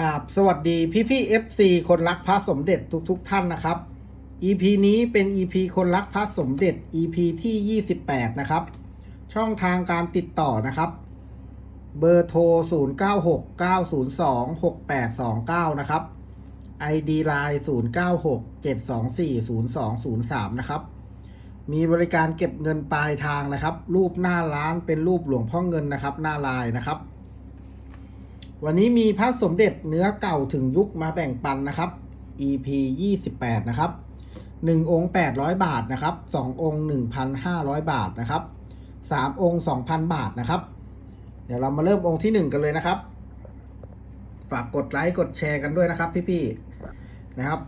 กราบสวัสดีพี่พี่เอฟซีคนรักพระสมเด็จทุกๆทท่านนะครับ EP นี้เป็น EP คนรักพระสมเด็จ EP ที่ 28 นะครับ ช่องทางการติดต่อนะครับ เบอร์โทร 0969026829 นะครับ ID Line 0967240203 นะครับ มีบริการเก็บเงินปลายทางนะครับ รูปหน้าร้านเป็นรูปหลวงพ่อเงินนะครับ หน้าลายนะครับ วันนี้มีพระสมเด็จเนื้อเก่าถึงยุคมาแบ่งปันนะครับ EP 28 นะครับ 1 องค์ 800 บาทนะครับ 2 องค์ 1,500 บาทนะครับ 3 องค์ 2,000 บาทนะครับ เดี๋ยวเรามาเริ่มองค์ที่ 1 กันเลยนะครับ ฝากกดไลค์กดแชร์กันด้วยนะครับ พี่ๆนะครับ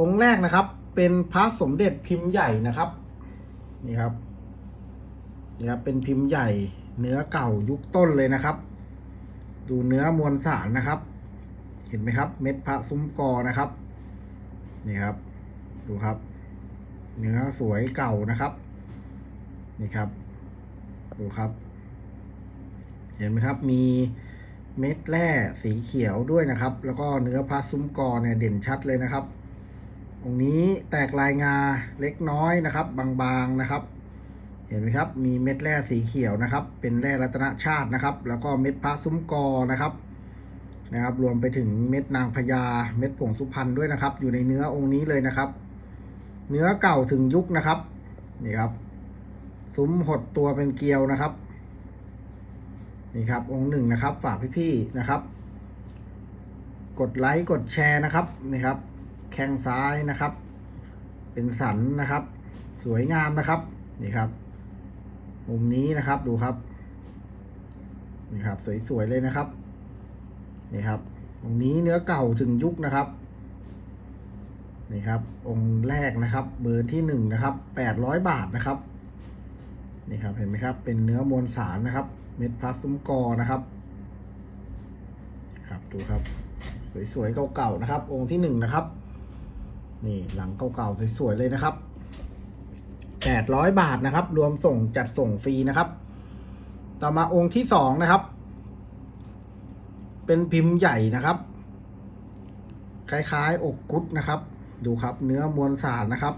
องค์แรกนะครับ เป็นพระสมเด็จพิมพ์ใหญ่นะครับนี่ครับนี่ครับเป็นพิมพ์ใหญ่เนื้อเก่ายุคต้นเลยนะครับ ดูเนื้อมวลสารนะครับ เห็นไหมครับ เม็ดพระซุ้มกอนะครับ นี่ครับ ดูครับ เนื้อสวยเก่านะครับ นี่ครับ ดูครับ เห็นไหมครับ มีเม็ดแร่สีเขียวด้วยนะครับ แล้วก็เนื้อพระซุ้มกอเนี่ยเด่นชัดเลยนะครับตรงนี้แตกลายงาเล็กน้อยนะครับ บางๆนะครับ เห็นไหมครับ มีเม็ดแร่สีเขียวนะครับ เป็นแร่รัตนชาตินะครับ แล้วก็เม็ดพระซุ้มกอนะครับ นะครับ รวมไปถึงเม็ดนางพญา เม็ดผงสุพรรณด้วยนะครับ อยู่ในเนื้อองค์นี้เลยนะครับ เนื้อเก่าถึงยุคนะครับ นี่ครับ ซุ้มหดตัวเป็นเกลียวนะครับ นี่ครับ องค์หนึ่งนะครับ ฝากพี่ๆนะครับ กดไลค์ กดแชร์นะครับ นี่ครับ แข้งซ้ายนะครับ เป็นสันนะครับ สวยงามนะครับ นี่ครับ มุมนี้นะครับดูครับนี่ครับ สวยๆเลยนะครับนี่ครับองค์นี้เนื้อเก่าถึงยุคนะครับนี่ครับ องค์แรกนะครับ เบอร์ที่หนึ่งนะครับแปดร้อยบาทนะครับนี่ครับเห็นไหมครับ เป็นเนื้อมวลสารนะครับ เม็ดพลาสซุ้มกอนะครับครับดูครับ สวยๆเก่าๆนะครับ องค์ที่หนึ่งนะครับ นี่หลังเก่าๆสวยๆเลยนะครับ แปดร้อยบาทนะครับ รวมส่งจัดส่งฟรีนะครับ ต่อมาองค์ที่สองนะครับ เป็นพิมพ์ใหญ่นะครับ คล้ายๆ อกกุดนะครับ ดูครับ เนื้อมวลสารนะครับ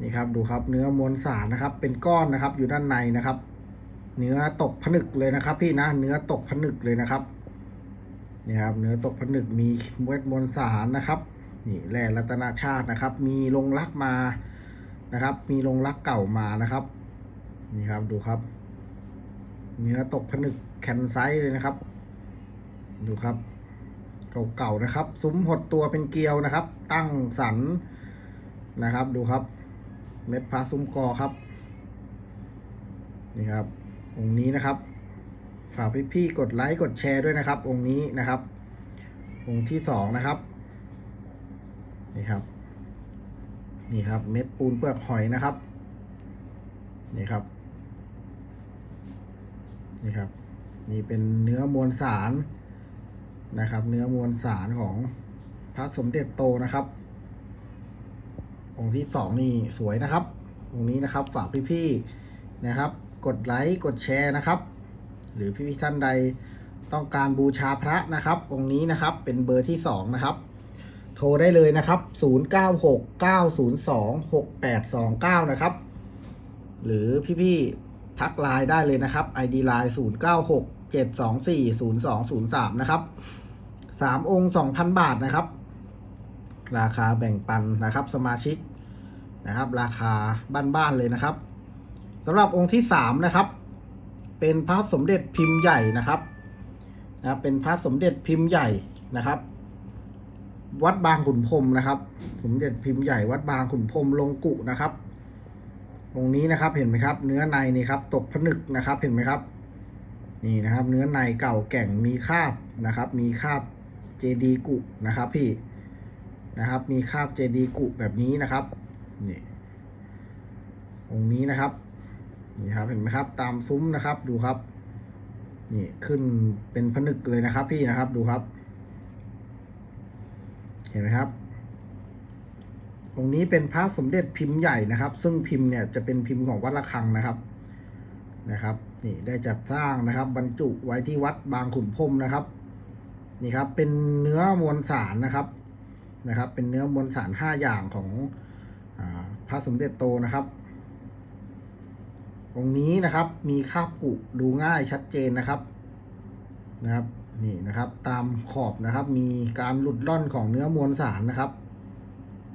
นี่ครับ ดูครับ เนื้อมวลสารนะครับ เป็นก้อนนะครับ อยู่ด้านในนะครับ เนื้อตกผนึกเลยนะครับ พี่นะ เนื้อตกผนึกเลยนะครับนี่ครับ เนื้อตกผนึกมีเวทมวลสารนะครับ นี่แร่รัตนชาตินะครับ มีลงลักมา นะครับ มีลงลักเก่ามานะครับ นี่ครับดูครับ เนื้อตกผนึกแคนไซส์เลยนะครับ ดูครับ เก่าๆนะครับ ซุ้มหดตัวเป็นเกลียวนะครับ ตั้งสันนะครับ ดูครับ เม็ดพาซุ้มกอครับ นี่ครับ องค์นี้นะครับ ฝากพี่ๆกดไลค์กดแชร์ด้วยนะครับ องค์นี้นะครับ องค์ที่สองนะครับ นี่ครับ นี่ครับ เม็ดปูนเปลือกหอยนะครับ นี่ครับ นี่ครับ นี่เป็นเนื้อมวลสารนะครับ เนื้อมวลสารของพระสมเด็จโตนะครับองค์ที่สองนี่สวยนะครับองค์นี้นะครับฝากพี่ๆนะครับ กดไลค์กดแชร์นะครับ หรือพี่ๆท่านใดต้องการบูชาพระนะครับองค์นี้นะครับเป็นเบอร์ที่สองนะครับ โทรได้เลยนะครับ 0969026829 นะครับ หรือพี่ๆทักไลน์ได้เลยนะครับ ID ไลน์0967240203 นะครับสามองค์ 2,000 บาทนะครับ ราคาแบ่งปันนะครับ สมาชิกนะครับ ราคาบ้านๆเลยนะครับสำหรับองค์ที่สามนะครับ เป็นพระสมเด็จพิมพ์ใหญ่นะครับนะครับเป็นพระสมเด็จพิมพ์ใหญ่นะครับ วัดบางขุนพรมนะครับสมเด็จพิมพ์ใหญ่วัดบางขุนพรมลงกุนะครับองนี้นะครับเห็นไหมครับ เนื้อในนี่ครับ ตกผนึกนะครับ เห็นไหมครับ นี่นะครับ เนื้อในเก่าแก่งมีคาบนะครับ มีคาบเจดีกุนะครับ พี่นะครับ มีคาบเจดีกุแบบนี้นะครับนี่องนี้นะครับนี่ครับเห็นไหมครับ ตามซุ้มนะครับดูครับ นี่ขึ้นเป็นผนึกเลยนะครับ พี่นะครับดูครับ ห็นไหมครับ องค์นี้เป็นพระสมเด็จพิมพ์ใหญ่นะครับ ซึ่งพิมพ์เนี่ยจะเป็นพิมพ์ของวัดระฆังนะครับนะครับ นี่ได้จัดสร้างนะครับ บรรจุไว้ที่วัดบางขุนพรมนะครับ นี่ครับเป็นเนื้อมวลสารนะครับนะครับ เป็นเนื้อมวลสารห้าอย่างของอพระสมเด็จโตนะครับองนี้นะครับมีคราบกุดูง่ายชัดเจนนะครับนะครับ นี่นะครับ ตามขอบนะครับ มีการหลุดล่อนของเนื้อมวลสารนะครับ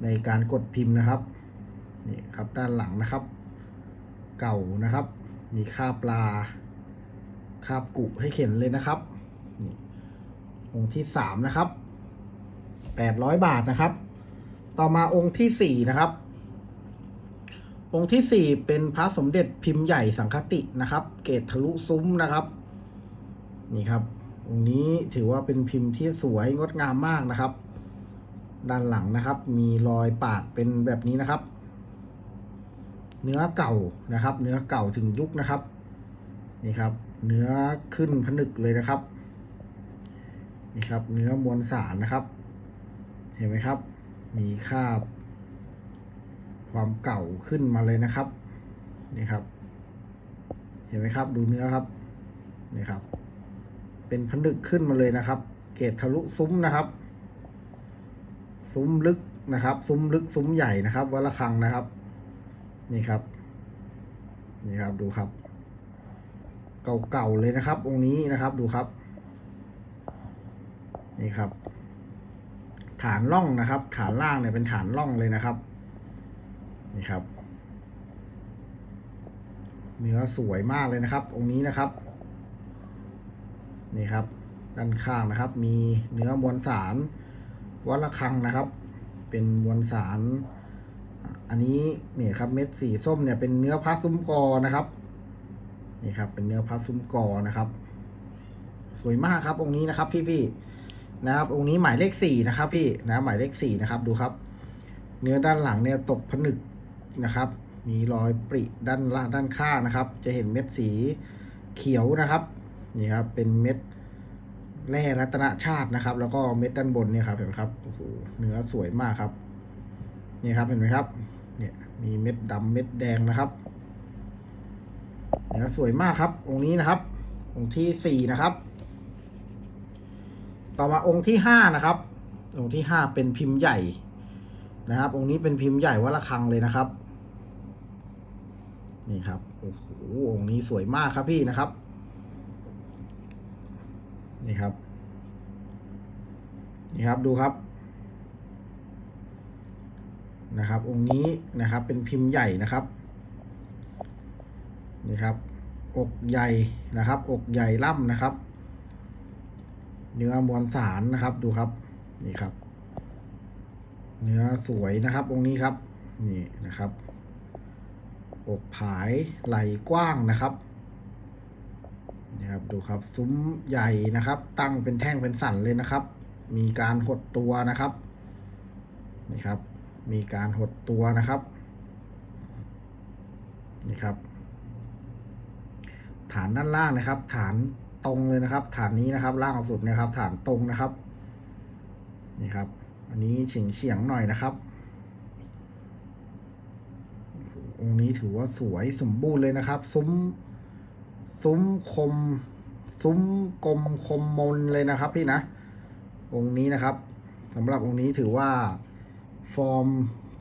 ในการกดพิมพ์นะครับนี่ครับด้านหลังนะครับ เก่านะครับ มีคาบปลาคาบกุให้เข็นเลยนะครับนี่องค์ที่สามนะครับแปดร้อยบาทนะครับ ต่อมาองค์ที่สี่นะครับ องค์ที่สี่เป็นพระสมเด็จพิมพ์ใหญ่สังคตินะครับ เกตทะลุซุ้มนะครับ นี่ครับ องค์นี้ถือว่าเป็นพิมพ์ที่สวยงดงามมากนะครับ ด้านหลังนะครับ มีรอยปาดเป็นแบบนี้นะครับ เนื้อเก่านะครับ เนื้อเก่าถึงยุคนะครับ นี่ครับ เนื้อขึ้นผนึกเลยนะครับ นี่ครับ เนื้อมวลสารนะครับ เห็นไหมครับ มีคาบ ความเก่าขึ้นมาเลยนะครับ นี่ครับ เห็นไหมครับ ดูเนื้อครับ นี่ครับ เป็นผนึกขึ้นมาเลยนะครับ เกรดทะลุซุ้มนะครับ ซุ้มลึกนะครับ ซุ้มลึกซุ้มใหญ่นะครับวัดระฆังนะครับ นี่ครับ นี่ครับดูครับ เก่าๆเลยนะครับ องค์นี้นะครับดูครับ นี่ครับ ฐานล่องนะครับ ฐานล่างเนี่ยเป็นฐานล่องเลยนะครับ นี่ครับเนื้อสวยมากเลยนะครับ องค์นี้นะครับ นี่ครับ ด้านข้างนะครับ มีเนื้อมวลสารวัดระฆังนะครับ เป็นมวลสาร อันนี้เนี่ยครับเม็ดสีส้มเนี่ยเป็นเนื้อพระซุ้มกอนะครับนี่ครับ เป็นเนื้อพระซุ้มกอนะครับ สวยมากครับองค์นี้นะครับ พี่ๆนะครับองค์นี้หมายเลขสี่นะครับ พี่นะหมายเลขสี่นะครับ ดูครับ เนื้อด้านหลังเนี่ยตกผนึกนะครับ มีรอยปริด้านล่างด้านข้างนะครับ จะเห็นเม็ดสีเขียวนะครับ นี่ครับเป็นเม็ดแร่รัตนชาตินะครับ แล้วก็เม็ดด้านบนเนี่ยครับเห็นไหมครับโอ้โหเนื้อสวยมากครับนี่ครับเห็นไหมครับ เนี่ยมีเม็ดดำเม็ดแดงนะครับเนื้อสวยมากครับ องค์นี้นะครับ องค์ที่สี่นะครับ ต่อมาองค์ที่ห้านะครับ องค์ที่ห้าเป็นพิมพ์ใหญ่นะครับ องค์นี้เป็นพิมพ์ใหญ่วัดระฆังเลยนะครับ นี่ครับโอ้โหองค์นี้สวยมากครับพี่นะครับ นี่ครับ นี่ครับดูครับ นะครับ องค์นี้นะครับ เป็นพิมพ์ใหญ่นะครับ นี่ครับ อกใหญ่นะครับ อกใหญ่ล่ำนะครับ เนื้อมวลสารนะครับ ดูครับ นี่ครับ เนื้อสวยนะครับ องค์นี้ครับ นี่นะครับ อกผายไหลกว้างนะครับ นี่ครับดูครับซุ้มใหญ่นะครับ ตั้งเป็นแท่งเป็นสันเลยนะครับ มีการหดตัวนะครับนี่ครับ มีการหดตัวนะครับนี่ครับ ฐานด้านล่างนะครับ ฐานตรงเลยนะครับ ฐานนี้นะครับ ล่างสุดนะครับ ฐานตรงนะครับนี่ครับ อันนี้เฉียงเฉียงๆหน่อยนะครับโอ้โหองค์นี้ถือว่าสวยสมบูรณ์เลยนะครับ ซุ้ม ซุ้มคม ซุ้มกลมคมมนเลยนะครับพี่นะ องค์นี้นะครับสำหรับองค์นี้ถือว่าฟอร์ม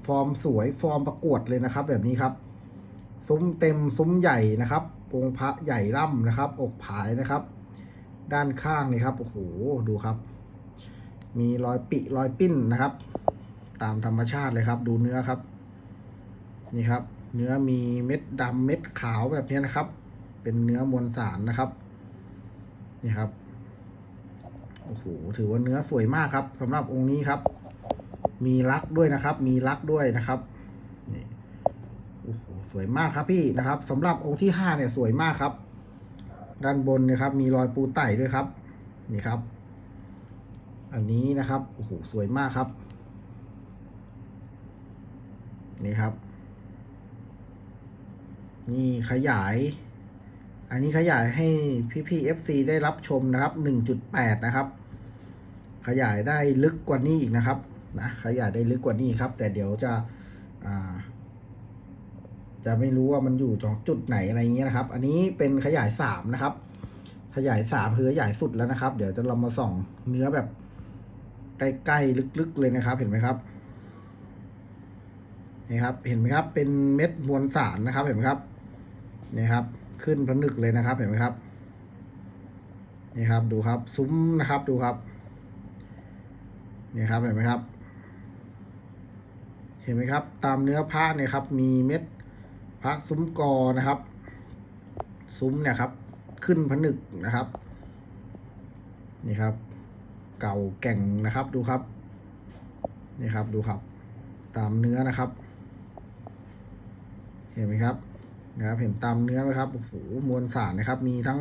ฟอร์มสวยฟอร์มประกวดเลยนะครับ แบบนี้ครับ ซุ้มเต็มซุ้มใหญ่นะครับองค์พระใหญ่ร่ำนะครับ อกผายนะครับ ด้านข้างนี่ครับโอ้โหดูครับ มีรอยปิรอยปิ้นนะครับ ตามธรรมชาติเลยครับ ดูเนื้อครับ นี่ครับ เนื้อมีเม็ดดำเม็ดขาวแบบนี้นะครับ เป็นเนื้อมวลสารนะครับ นี่ครับโอ้โหถือว่าเนื้อสวยมากครับสำหรับองค์นี้ครับ มีลักด้วยนะครับ มีลักด้วยนะครับนี่โอ้โหสวยมากครับพี่นะครับสำหรับองค์ที่ห้าเนี่ยสวยมากครับ ด้านบนนะครับ มีรอยปูไต่ด้วยครับ นี่ครับ อันนี้นะครับโอ้โหสวยมากครับ นี่ครับ นี่ขยาย อันนี้ขยายให้พี่พี่ FC ได้รับชมนะครับ 1.8 นะครับ ขยายได้ลึกกว่านี้อีกนะครับนะขยายได้ลึกกว่านี้ครับ แต่เดี๋ยวจะจะไม่รู้ว่ามันอยู่ตรงจุดไหนอะไรเงี้ยนะครับ อันนี้เป็นขยายสามนะครับขขยายสามคือขยายสุดแล้วนะครับ เดี๋ยวจะเรามาส่องเนื้อแบบใกล้ๆลึกๆเลยนะครับ เห็นไหมครับนี่ครับ เห็นไหมครับ เป็นเม็ดมวลสารนะครับ เห็นไหมครับนี่ครับ ขึ้นผนึกเลยนะครับ เห็นไหมครับ นี่ครับดูครับ ซุ้มนะครับดูครับ นี่ครับเห็นไหมครับ เห็นไหมครับ ตามเนื้อผ้าเนี่ยครับ มีเม็ดพระซุ้มกอนะครับ ซุ้มเนี่ยครับ ขึ้นผนึกนะครับ นี่ครับ เก่าแก่งนะครับดูครับ นี่ครับดูครับ ตามเนื้อนะครับ เห็นไหมครับ นะครับ เห็นตามเนื้อไหมครับโอ้โหมวลสารนะครับ มีทั้ง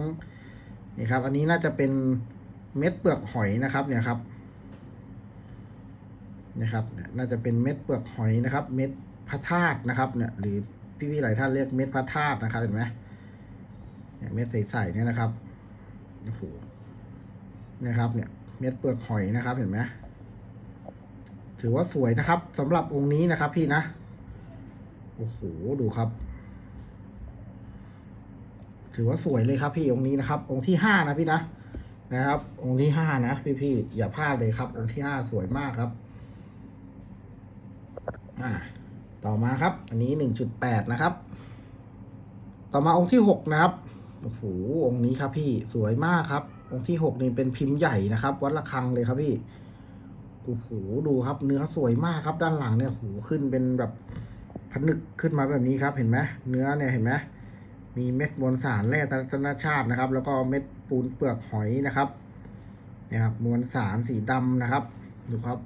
นี่ครับ อันนี้น่าจะเป็นเม็ดเปลือกหอยนะครับ เนี่ยครับนะครับเนี่ยน่าจะเป็นเม็ดเปลือกหอยนะครับ เม็ดพระธาตุนะครับ เนี่ย หรือพี่ๆหลายท่านเรียกเม็ดพระธาตุนะครับ เห็นไหมเนี่ยเม็ดใสๆเนี่ยนะครับโอ้โหนะครับ เนี่ย เม็ดเปลือกหอยนะครับ เห็นไหมถือว่าสวยนะครับสำหรับองค์นี้นะครับ พี่นะโอ้โหดูครับ ถือว่าสวยเลยครับพี่องค์นี้นะครับ องค์ที่ห้านะพี่นะนะครับ องค์ที่ห้านะพี่พี่อย่าพลาดเลยครับ องค์ที่ห้าสวยมากครับ อ่า ต่อมาครับ อันนี้หนึ่งจุดแปดนะครับ ต่อมาองค์ที่หกนะครับโอ้โหองค์นี้ครับพี่สวยมากครับ องค์ที่หกนี่เป็นพิมพ์ใหญ่นะครับ วัดระฆังเลยครับพี่โอ้โหดูครับ เนื้อสวยมากครับ ด้านหลังเนี่ยโอ้โหขึ้นเป็นแบบผนึกขึ้นมาแบบนี้ครับ เห็นไหมเนื้อเนี่ยเห็นไหม มีเม็ดมวลสารแร่ธรรมชาตินะครับ แล้วก็เม็ดปูนเปลือกหอยนะครับเนี่ยครับมวลสารสีดำนะครับ ดูครับ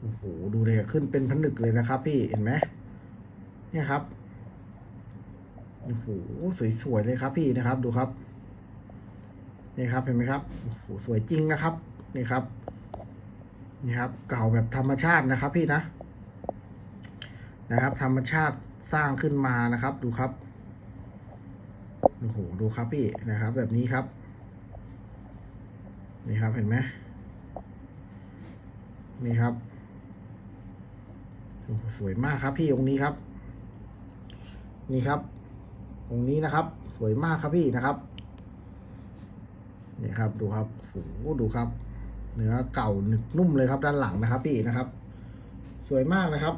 โอ้โหดูเลยขึ้นเป็นผนึกเลยนะครับ พี่เห็นไหมเนี่ยครับโอ้โหสวยๆเลยครับ พี่นะครับ ดูครับนี่ครับเห็นไหมครับโอ้โหสวยจริงนะครับนี่ครับนี่ครับ เก่าแบบธรรมชาตินะครับ พี่นะนะครับ ธรรมชาติสร้างขึ้นมานะครับ ดูครับ โอ้โหดูครับพี่นะครับ แบบนี้ครับ นี่ครับเห็นไหมนี่ครับโอ้สวยมากครับพี่องค์นี้ครับ นี่ครับ องค์นี้นะครับ สวยมากครับพี่นะครับนี่ครับดูครับโอ้โหดูครับ เนื้อเก่าหนึบนุ่มเลยครับ ด้านหลังนะครับ พี่นะครับ สวยมากนะครับ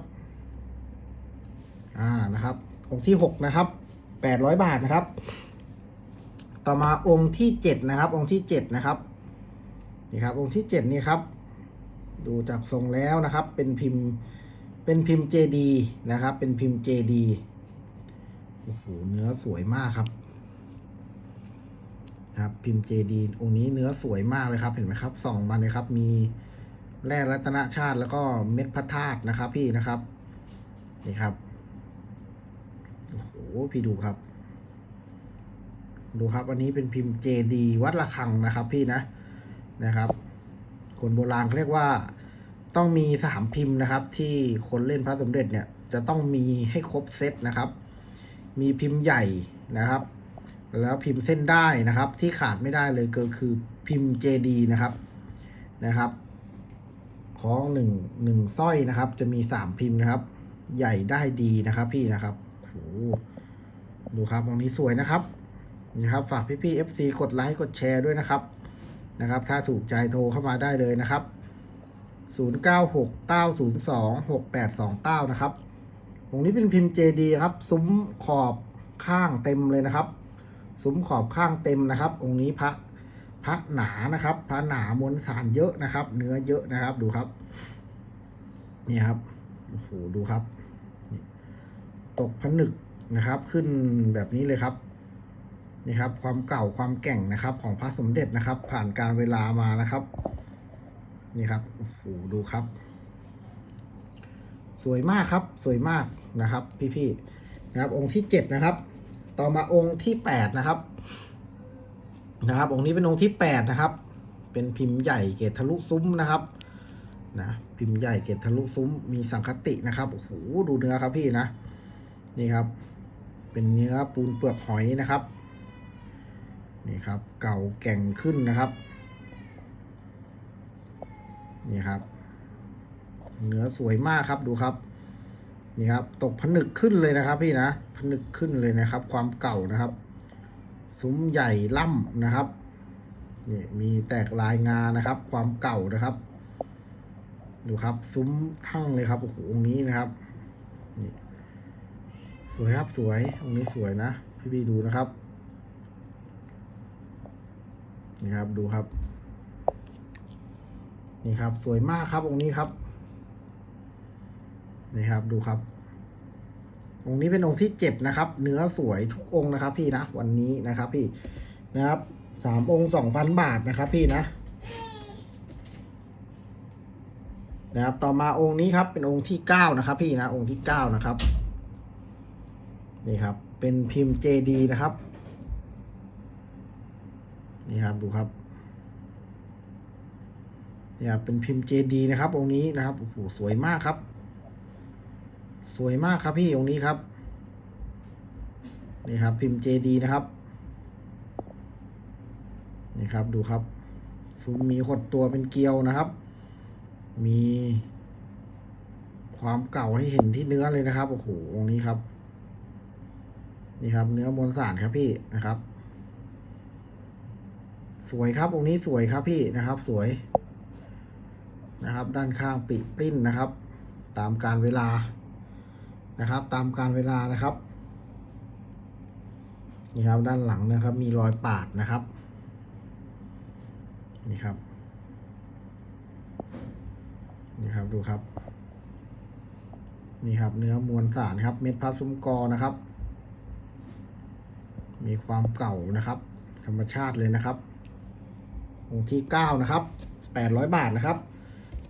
อ่านะครับองค์ที่หกนะครับแปดร้อยบาทนะครับ ต่อมาองค์ที่เจ็ดนะครับ องค์ที่เจ็ดนะครับนี่ครับ องค์ที่เจ็ดนี่ครับ ดูจากทรงแล้วนะครับ เป็นพิมพ์เป็นพิมพ์เจดีนะครับ เป็นพิมพ์เจดีโอ้โหเนื้อสวยมากครับนะครับพิมพ์เจดีองค์นี้เนื้อสวยมากเลยครับ เห็นไหมครับส่องมาเลยครับ มีแร่รัตนชาติแล้วก็เม็ดพระธาตุนะครับ พี่นะครับ นี่ครับโอ้โหพี่ดูครับ ดูครับ อันนี้เป็นพิมพ์เจดีวัดระฆังนะครับ พี่นะนะครับ คนโบราณเขาเรียกว่าต้องมีสามพิมพ์นะครับ ที่คนเล่นพระสมเด็จเนี่ย จะต้องมีให้ครบเซตนะครับ มีพิมพ์ใหญ่นะครับ แล้วพิมพ์เส้นได้นะครับ ที่ขาดไม่ได้เลยก็คือพิมพ์เจดีนะครับนะครับของหนึ่งหนึ่งสร้อยนะครับ จะมีสามพิมพ์นะครับ ใหญ่ได้ดีนะครับ พี่นะครับโอ้โหดูครับตรงนี้สวยนะครับ นะครับ ฝากพี่พี่ FC กดไลค์กดแชร์ด้วยนะครับนะครับ ถ้าถูกใจโทรเข้ามาได้เลยนะครับ 0969026829 นะครับตรงนี้เป็นพิมพ์เจดีครับ ซุ้มขอบข้างเต็มเลยนะครับ ซุ้มขอบข้างเต็มนะครับ องค์นี้พระพระหนานะครับ พระหนามวลสารเยอะนะครับ เนื้อเยอะนะครับ ดูครับ นี่ครับโอ้โหดูครับ ตกผนึกนะครับ ขึ้นแบบนี้เลยครับ นี่ครับ ความเก่าความแก่งนะครับ ของพระสมเด็จนะครับ ผ่านการเวลามานะครับ นี่ครับโอ้โหดูครับ สวยมากครับ สวยมากนะครับ พี่ๆนะครับ องค์ที่เจ็ดนะครับ ต่อมาองค์ที่แปดนะครับ นะครับ องค์นี้เป็นองค์ที่แปดนะครับ เป็นพิมพ์ใหญ่เกตทะลุซุ้มนะครับนะพิมพ์ใหญ่เกตทะลุซุ้มมีสังคตินะครับโอ้โหดูเนื้อครับพี่นะ นี่ครับ เป็นเนื้อปูนเปลือกหอยนะครับ นี่ครับ เก่าแก่งขึ้นนะครับ นี่ครับ เนื้อสวยมากครับดูครับ นี่ครับ ตกผนึกขึ้นเลยนะครับ พี่นะผนึกขึ้นเลยนะครับ ความเก่านะครับซุ้มใหญ่ล่ำนะครับนี่มีแตกลายงานะครับ ความเก่านะครับ ดูครับ ซุ้มทั้งเลยครับโอ้โหองนี้นะครับนี่สวยครับสวยองนี้สวยนะ พี่พี่ดูนะครับ นี่ครับ ดูครับ นี่ครับ สวยมากครับองค์นี้ครับ นี่ครับ ดูครับ องค์นี้เป็นองค์ที่เจ็ดนะครับ เนื้อสวยทุกองค์นะครับ พี่นะวันนี้นะครับ พี่นะครับสามองค์สองพันบาทนะครับ พี่นะนะครับ ต่อมาองค์นี้ครับ เป็นองค์ที่เก้านะครับ พี่นะองค์ที่เก้านะครับ นี่ครับ เป็นพิมพ์เจดีนะครับ นี่ครับดูครับนี่ครับเป็นพิมพ์เจดีนะครับองค์นี้นะครับโอ้โหสวยมากครับ สวยมากครับพี่องค์นี้ครับนี่ครับ พิมพ์เจดีนะครับนี่ครับดูครับซุ้มมีขดตัวเป็นเกลียวนะครับ มีความเก่าให้เห็นที่เนื้อเลยนะครับโอ้โหองค์นี้ครับ นี่ครับ เนื้อมวลสารครับพี่นะครับ สวยครับองค์นี้สวยครับพี่นะครับ สวยนะครับ ด้านข้างปิปริ้นนะครับ ตามการเวลานะครับ ตามการเวลานะครับนี่ครับด้านหลังนะครับ มีรอยปาดนะครับนี่ครับนี่ครับดูครับ นี่ครับเนื้อมวลสารครับ เม็ดพลาสุมกอนะครับ มีความเก่านะครับ ธรรมชาติเลยนะครับ องค์ที่เก้านะครับแปดร้อยบาทนะครับ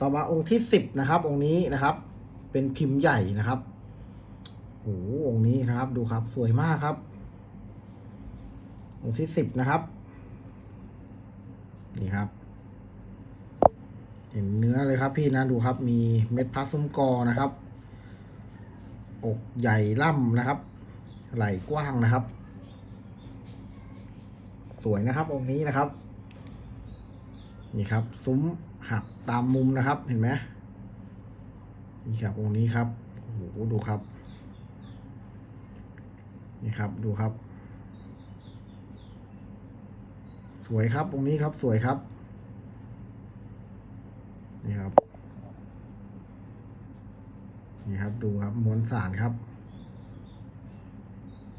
ต่อมาองค์ที่สิบนะครับ องค์นี้นะครับ เป็นพิมพ์ใหญ่นะครับโอ้โหองค์นี้นะครับ ดูครับสวยมากครับ องค์ที่สิบนะครับ นี่ครับ เห็นเนื้อเลยครับพี่นะดูครับ มีเม็ดพลาสซุมกอนะครับ อกใหญ่ล่ำนะครับ ไหล่กว้างนะครับ สวยนะครับ องค์นี้นะครับ นี่ครับ ซุ้มหักตามมุมนะครับ เห็นไหมนี่ครับองค์นี้ครับโอ้โหดูครับ นี่ครับดูครับ สวยครับองค์นี้ครับสวยครับ นี่ครับ นี่ครับดูครับมวลสารครับ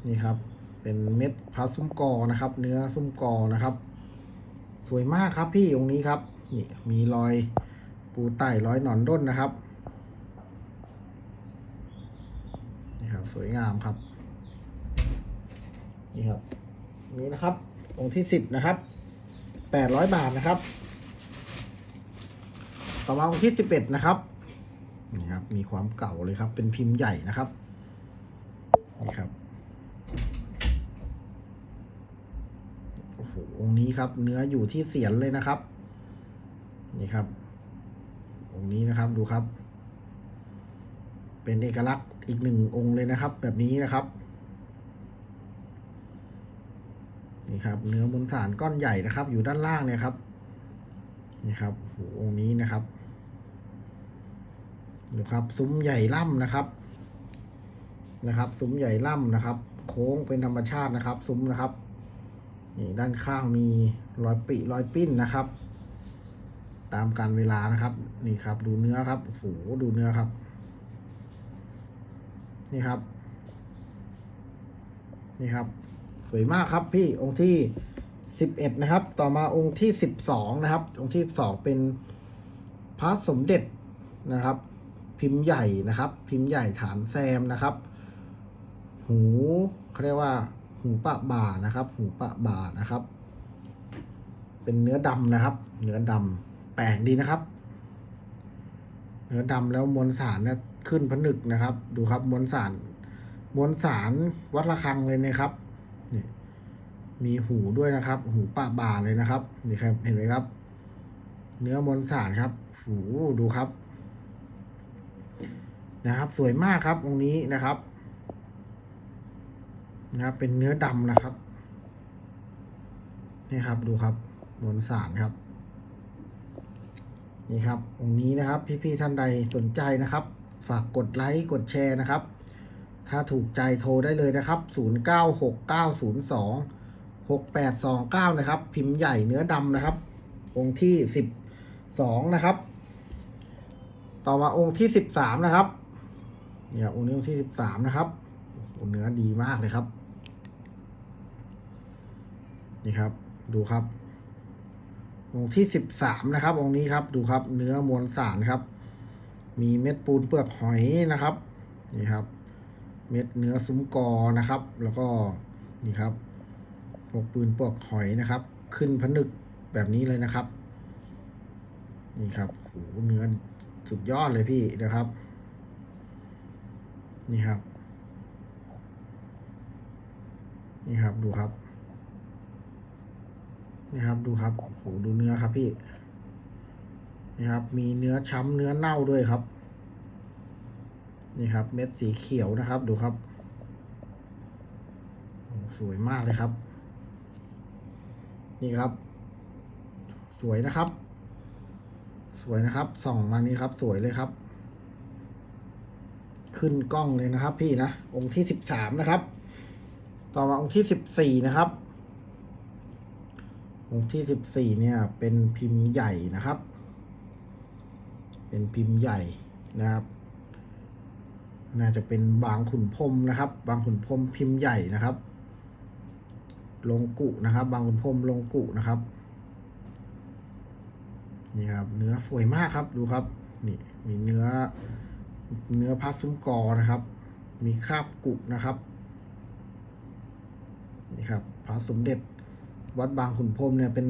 นี่ครับ เป็นเม็ดพลาสซุมกอนะครับ เนื้อซุ่มกอนะครับ สวยมากครับพี่องค์นี้ครับ นี่มีรอยปูไต่รอยหนอนด้นนะครับ นี่ครับสวยงามครับ นี่ครับ นี้นะครับ องค์ที่สิบนะครับแปดร้อยบาทนะครับ ต่อมาองค์ที่สิบเอ็ดนะครับ นี่ครับ มีความเก่าเลยครับ เป็นพิมพ์ใหญ่นะครับ นี่ครับ โองค์นี้ครับ เนื้ออยู่ที่เสียนเลยนะครับ นี่ครับ องค์นี้นะครับดูครับ เป็นเอกลักษณ์อีกหนึ่งองค์เลยนะครับ แบบนี้นะครับ นี่ครับ เนื้อมวลสารก้อนใหญ่นะครับ อยู่ด้านล่างเนี่ยครับ นี่ครับโอ้โหองค์นี้นะครับดูครับ ซุ้มใหญ่ล่ำนะครับ นะครับ ซุ้มใหญ่ล่ำนะครับ โค้งเป็นธรรมชาตินะครับ ซุ้มนะครับ นี่ด้านข้างมีรอยปิรอยปิ้นนะครับ ตามการเวลานะครับ นี่ครับ ดูเนื้อครับโอ้โหดูเนื้อครับ นี่ครับ นี่ครับ สวยมากครับพี่องค์ที่สิบเอ็ดนะครับ ต่อมาองค์ที่สิบสองนะครับ องค์ที่สองเป็นพระสมเด็จนะครับ พิมพ์ใหญ่นะครับ พิมพ์ใหญ่ฐานแซมนะครับ หูเขาเรียกว่า หูปะบ่านะครับ หูปะบ่านะครับ เป็นเนื้อดำนะครับ เนื้อดำแปลกดีนะครับ เนื้อดำแล้วมวลสารเนี่ยขึ้นผนึกนะครับ ดูครับมวลสารมวลสารวัดระฆังเลยนะครับนี่มีหูด้วยนะครับ หูปะบ่าเลยนะครับนี่ครับเห็นไหมครับ เนื้อมวลสารครับหูดูครับ นะครับ สวยมากครับองค์นี้นะครับ นะครับเป็นเนื้อดำนะครับ นี่ครับดูครับมวลสารครับ นี่ครับองค์นี้นะครับ พี่ๆท่านใดสนใจนะครับ ฝากกดไลค์กดแชร์นะครับ ถ้าถูกใจโทรได้เลยนะครับ 096902หกแปดสองเก้านะครับ พิมพ์ใหญ่เนื้อดำนะครับ องค์ที่สิบสองนะครับ ต่อมาองค์ที่สิบสามนะครับเนี่ยองค์นี้องค์ที่สิบสามนะครับอ้โหเนื้อดีมากเลยครับ นี่ครับ ดูครับ องค์ที่สิบสามนะครับ องค์นี้ครับ ดูครับ เนื้อมวลสารครับ มีเม็ดปูนเปลือกหอยนะครับ นี่ครับ เม็ดเนื้อซุ้มกอนะครับ แล้วก็นี่ครับพวกปืนเปลือกหอยนะครับ ขึ้นผนึกแบบนี้เลยนะครับ นี่ครับโอ้โหเนื้อสุดยอดเลยพี่นะครับ นี่ครับ นี่ครับดูครับ นี่ครับดูครับโอ้โหดูเนื้อครับพี่นี่ครับ มีเนื้อช้ำเนื้อเน่าด้วยครับ นี่ครับ เม็ดสีเขียวนะครับ ดูครับโอ้สวยมากเลยครับ นี่ครับ สวยนะครับ สวยนะครับ ส่องมานี้ครับ สวยเลยครับ ขึ้นกล้องเลยนะครับ พี่นะองค์ที่สิบสามนะครับ ต่อมาองค์ที่สิบสี่นะครับ องค์ที่สิบสี่เนี่ยเป็นพิมพ์ใหญ่นะครับ เป็นพิมพ์ใหญ่นะครับ น่าจะเป็นบางขุนพรมนะครับ บางขุนพรมพิมพ์ใหญ่นะครับ ลงกุนะครับ บางขุนพรมลงกุนะครับ นี่ครับ เนื้อสวยมากครับดูครับ นี่มีเนื้อเนื้อพัสซุ้มกอนะครับ มีคราบกุนะครับ นี่ครับพระสมเด็จ วัดบางขุนพรมเนี่ยเป็น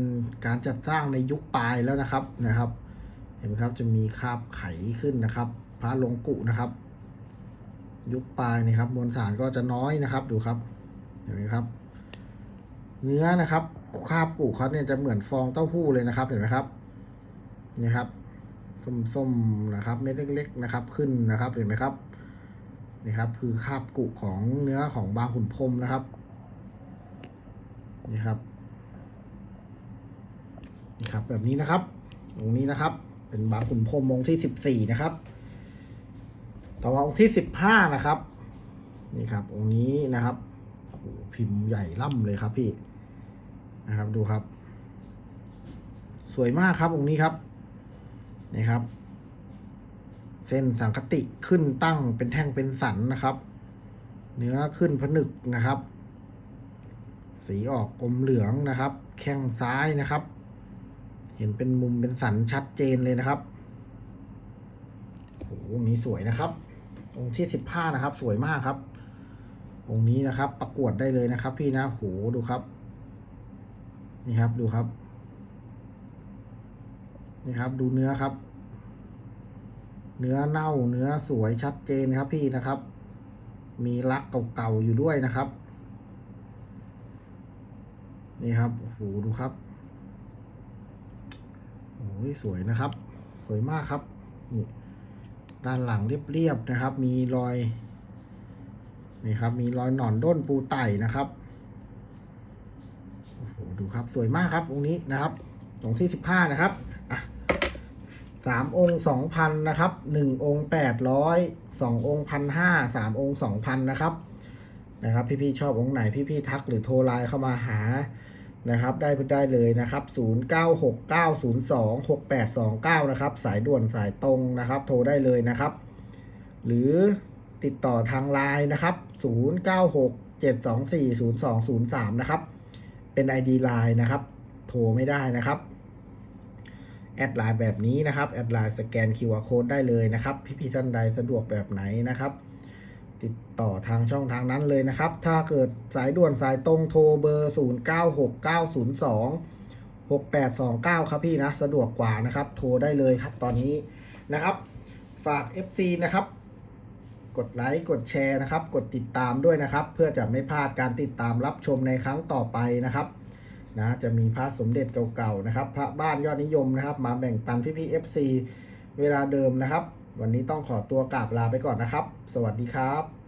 การจัดสร้างในยุคปลายแล้วนะครับนะครับ เห็นไหมครับจะมีคาบไขขึ้นนะครับ พระลงกุนะครับ ยุคปลายนี่ครับมวลสารก็จะน้อยนะครับดูครับเห็นไหมครับ เนื้อนะครับคาบกุเขาเนี่ยจะเหมือนฟองเต้าหู้เลยนะครับเห็นไหมครับนี่ครับส้มๆนะครับเม็ดเล็ก ๆ นะครับขึ้นนะครับเห็นไหมครับนี่ครับคือคาบกุของเนื้อของบางขุนพรมนะครับนี่ครับ นี่ครับ แบบนี้นะครับ ตรงนี้นะครับ เป็นบางขุนพรมองค์ที่สิบสี่นะครับต่อมาองค์ที่สิบห้านะครับ นี่ครับ องค์นี้นะครับโอ้พิมพ์ใหญ่ล่ำเลยครับพี่นะครับดูครับ สวยมากครับองค์นี้ครับนี่ครับ เส้นสังคติขึ้นตั้งเป็นแท่งเป็นสันนะครับ เนื้อขึ้นผนึกนะครับ สีออกอมเหลืองนะครับ แข้งซ้ายนะครับ ห็นเป็นมุมเป็นสันชัดเจนเลยนะครับโอ้โหองค์นี้สวยนะครับ องค์ที่สิบห้านะครับ สวยมากครับ องค์นี้นะครับ ประกวดได้เลยนะครับ พี่นะโหดูครับ นี่ครับดูครับ นี่ครับ ดูเนื้อครับ เนื้อเน่าเนื้อสวยชัดเจนครับ พี่นะครับ มีลักเก่าๆอยู่ด้วยนะครับ นี่ครับโอ้โหดูครับ โอ้ยสวยนะครับ สวยมากครับ นี่ ด้านหลังเรียบๆนะครับ มีรอย นี่ครับ มีรอยหนอนด้นปูไต่นะครับโอ้โหดูครับ สวยมากครับองค์นี้นะครับองที่สิบห้านะครับอะสามองค์สองพันนะครับหนึ่งองค์แปดร้อยสององค์พันห้าสามองค์สองพันนะครับ นะครับ พี่ๆชอบองค์ไหนพี่ๆทักหรือโทรไลน์เข้ามาหา นะครับได้ได้เลยนะครับ 0969026829 นะครับ สายด่วนสายตรงนะครับ โทรได้เลยนะครับ หรือติดต่อทางไลน์นะครับ 0967240203 นะครับ เป็น ID ไลน์นะครับ โทรไม่ได้นะครับ แอดไลน์แบบนี้นะครับ แอดไลน์สแกน QR Code ได้เลยนะครับ พี่ๆท่านใดสะดวกแบบไหนนะครับ ติดต่อทางช่องทางนั้นเลยนะครับ ถ้าเกิดสายด่วนสายตรงโทรเบอร์ 096902 6829 ครับพี่นะ สะดวกกว่านะครับ โทรได้เลยครับตอนนี้นะครับ ฝาก FC นะครับ กดไลค์กดแชร์นะครับ กดติดตามด้วยนะครับ เพื่อจะไม่พลาดการติดตามรับชมในครั้งต่อไปนะครับนะจะมีพระสมเด็จเก่าๆนะครับ พระบ้านยอดนิยมนะครับ มาแบ่งปันพี่ๆ FC เวลาเดิมนะครับ วันนี้ต้องขอตัวกราบลาไปก่อนนะครับ สวัสดีครับ